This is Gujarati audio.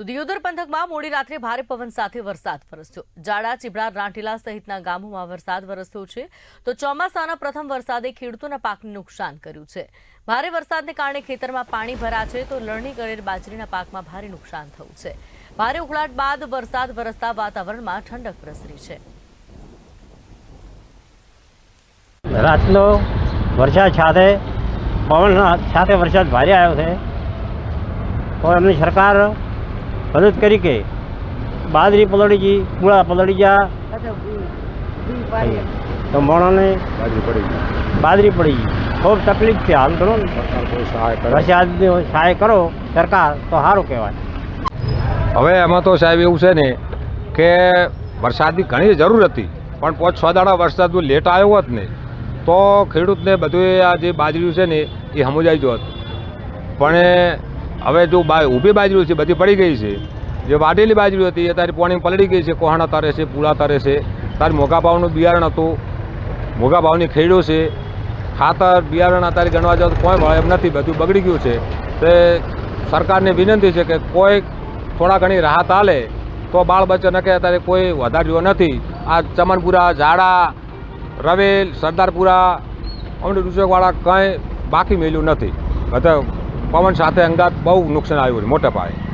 તો દિયોદર પંથકમાં મોડી રાત્રે ભારે પવન સાથે વરસાદ વરસ્યો. જાડા, ચીબડા, રાંટીલા સહિતના ગામોમાં વરસાદ વરસ્યો છે. તો ચોમાસાના પ્રથમ વરસાદે ખેડૂતોના પાકને નુકસાન કર્યું છે. ભારે વરસાદને કારણે ખેતરમાં પાણી ભરા છે તો લણણી કરેલ બાજરીના પાકમાં ભારે નુકસાન થયું છે. ભારે ઉકળાટ બાદ વરસાદ વરસતા વાતાવરણમાં ઠંડક પ્રસરી છે. રાતનો વરસાદ સાથે પવન સાથે વરસાદ ભારે આવ્યો છે. તો એમની સરકાર મદદ કરી કે બાજરી પલળી ગઈ મૂળા પલળી ગયા. તો મોણોને બાજરી પડી ગઈ. બાજરી પડી ગઈ. ખૂબ તકલીફ છે હાલ કરો ને. સરકાર સહાય કરે? વરસાદની સહાય કરો સરકાર તો સારું કહેવાય. હવે એમાં તો સાહેબ એવું છે ને કે વરસાદની ઘણી જરૂર હતી પણ પાંચ છ દાડા વરસાદ લેટ આવ્યો હોત ને તો ખેડૂતને બધું આ જે બાજરી છે ને એ સમજાઈ જોત પણ હવે જો બા ઊભી બાજરી છે, બધી પડી ગઈ છે. જે વાઢેલી બાજરી હતી, એ તારી પાણી પલળી ગઈ છે, કોહાણા તારે છે, પૂળા તારે છે. તારે મોઘા ભાવનું બિયારણ હતું. મોઘા ભાવની ખેડો છે. ખાતર, બિયારણ અત્યારે ગણવા જાવ તો કોઈ ભાવ એમ નથી, બધું બગડી ગયું છે. તે સરકારને વિનંતી છે કે કોઈ થોડા ઘણી રાહત આલે, તો બાળ બચ્ચા નકે અત્યારે કોઈ વધાર્યો નથી. આ ચમનપુરા, ઝાડા, રવેલ, સરદારપુરા અમને રૂચકવાળા કંઈ બાકી મેલ્યું નથી. બધા પવન સાથે અંગાત બહુ નુકસાન આવ્યું છે મોટા પાયે.